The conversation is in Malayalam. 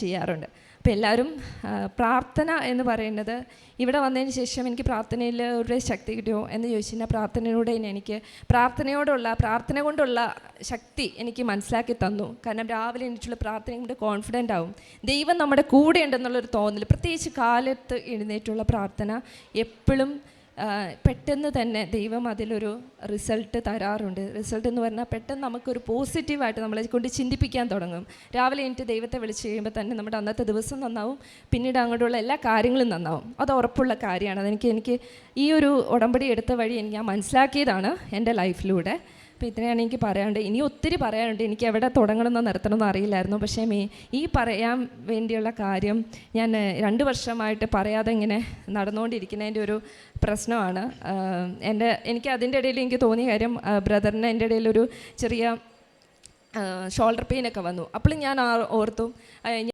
ചെയ്യാറുണ്ട്. അപ്പോൾ എല്ലാവരും പ്രാർത്ഥന എന്ന് പറയുന്നത് ഇവിടെ വന്നതിന് ശേഷം എനിക്ക് പ്രാർത്ഥനയിൽ ഒരു ശക്തി കിട്ടുമോ എന്ന് ചോദിച്ചു കഴിഞ്ഞാൽ പ്രാർത്ഥനയിലൂടെ എനിക്ക് പ്രാർത്ഥനയോടുള്ള പ്രാർത്ഥന കൊണ്ടുള്ള ശക്തി എനിക്ക് മനസ്സിലാക്കി തന്നു. കാരണം രാവിലെ എണീറ്റുള്ള പ്രാർത്ഥന കൊണ്ട് കോൺഫിഡന്റ് ആവും. ദൈവം നമ്മുടെ കൂടെ ഉണ്ടെന്നുള്ളൊരു തോന്നൽ പ്രത്യേകിച്ച് കാലത്ത് എഴുന്നേറ്റുള്ള പ്രാർത്ഥന എപ്പോഴും പെട്ടെന്ന് തന്നെ ദൈവം അതിലൊരു റിസൾട്ട് തരാറുണ്ട്. റിസൾട്ട് എന്ന് പറഞ്ഞാൽ പെട്ടെന്ന് നമുക്കൊരു പോസിറ്റീവായിട്ട് നമ്മളെ കൊണ്ട് ചിന്തിപ്പിക്കാൻ തുടങ്ങും. രാവിലെ എനിക്ക് ദൈവത്തെ വിളിച്ച് കഴിയുമ്പോൾ തന്നെ നമ്മുടെ അന്നത്തെ ദിവസം നന്നാവും. പിന്നീട് അങ്ങോട്ടുള്ള എല്ലാ കാര്യങ്ങളും നന്നാവും. അത് ഉറപ്പുള്ള കാര്യമാണ്. അതെനിക്ക് എനിക്ക് ഈ ഒരു ഉടമ്പടി എടുത്ത വഴി എനിക്ക് ഞാൻ മനസ്സിലാക്കിയതാണ് എന്റെ ലൈഫിലൂടെ അപ്പോൾ ഇതിനെയാണ് എനിക്ക് പറയാനുണ്ട്. ഇനി ഒത്തിരി പറയാനുണ്ട്. എനിക്ക് എവിടെ തുടങ്ങണമെന്നോ നിർത്തണമെന്നോ അറിയില്ലായിരുന്നു. പക്ഷേ മേ ഈ പറയാൻ വേണ്ടിയുള്ള കാര്യം ഞാൻ രണ്ട് വർഷമായിട്ട് പറയാതെ ഇങ്ങനെ നടന്നുകൊണ്ടിരിക്കുന്നതിന്റെ ഒരു പ്രശ്നമാണ്. എന്റെ എനിക്ക് അതിന്റെ ഇടയിൽ എനിക്ക് തോന്നിയ കാര്യം ബ്രദറിന് എന്റെ ഇടയിലൊരു ചെറിയ ഷോൾഡർ പെയിനൊക്കെ വന്നു. അപ്പോൾ ഞാൻ ഓർത്തു